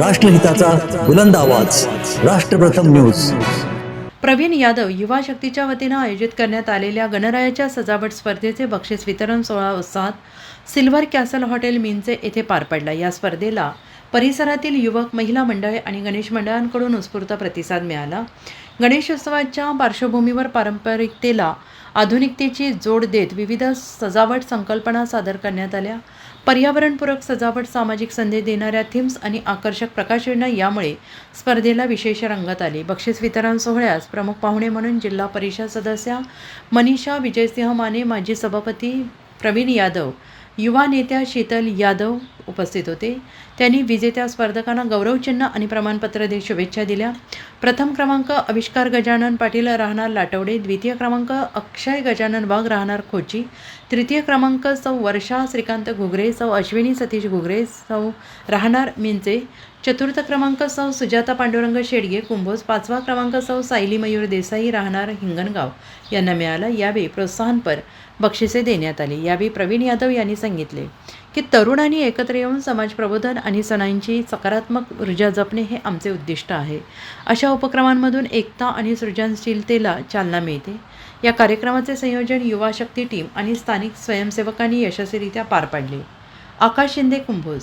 राष्ट्रहिताचा बुलंद आवाज. राष्ट्रप्रथम न्यूज. प्रवीण यादव युवा शक्तीच्या वतीनं आयोजित करण्यात आलेल्या गणरायाच्या सजावट स्पर्धेचे बक्षीस वितरण सोहळा उत्साहात सिल्व्हर कॅसल हॉटेल मिनचे येथे पार पडला. या स्पर्धेला परिसरातील युवक महिला मंडळे आणि गणेश मंडळांकडून उत्स्फूर्त प्रतिसाद मिळाला. गणेशोत्सवाच्या पार्श्वभूमीवर पारंपरिकतेला आधुनिकतेची जोड देत विविध सजावट संकल्पना सादर करण्यात आल्या. पर्यावरणपूरक सजावट सामाजिक संदेश देणाऱ्या थीम्स आणि आकर्षक प्रकाशनं यामुळे स्पर्धेला विशेष रंगत आली. बक्षीस वितरण सोहळ्यास प्रमुख पाहुणे म्हणून जिल्हा परिषद सदस्या मनीषा विजयसिंह माने माजी सभापती प्रवीण यादव युवा नेत्या शीतल यादव उपस्थित होते. त्यांनी विजेत्या स्पर्धकांना गौरवचिन्ह आणि प्रमाणपत्र देत शुभेच्छा दिल्या. प्रथम क्रमांक आविष्कार गजानन पाटील राहणार लाटवडे द्वितीय क्रमांक अक्षय गजानन वाघ राहणार खोची तृतीय क्रमांक सौ वर्षा श्रीकांत घुगरे सौ अश्विनी सतीश घुगरे सौ राहणार मिंचे चतुर्थ क्रमांक सौ सुजाता पांडुरंग शेडगे कुंभोज पाचवा क्रमांक सौ सायली मयूर देसाई राहणार हिंगणगाव. यांना मिळाला यावेळी प्रोत्साहनपर बक्षिसे देण्यात आली. यावेळी प्रवीण यादव यांनी सांगितले. की तरुणांनी एकत्र येऊन समाज प्रबोधन आणि सणांची सकारात्मक ऊर्जा जपणे हे आमचे उद्दिष्ट आहे. अशा उपक्रमांमधून एकता आणि सृजनशीलतेला चालना मिळते. या कार्यक्रमाचे संयोजन युवा शक्ती टीम आणि स्थानिक स्वयंसेवकांनी यशस्वीरित्या पार पाडले. आकाश शिंदे कुंभोज.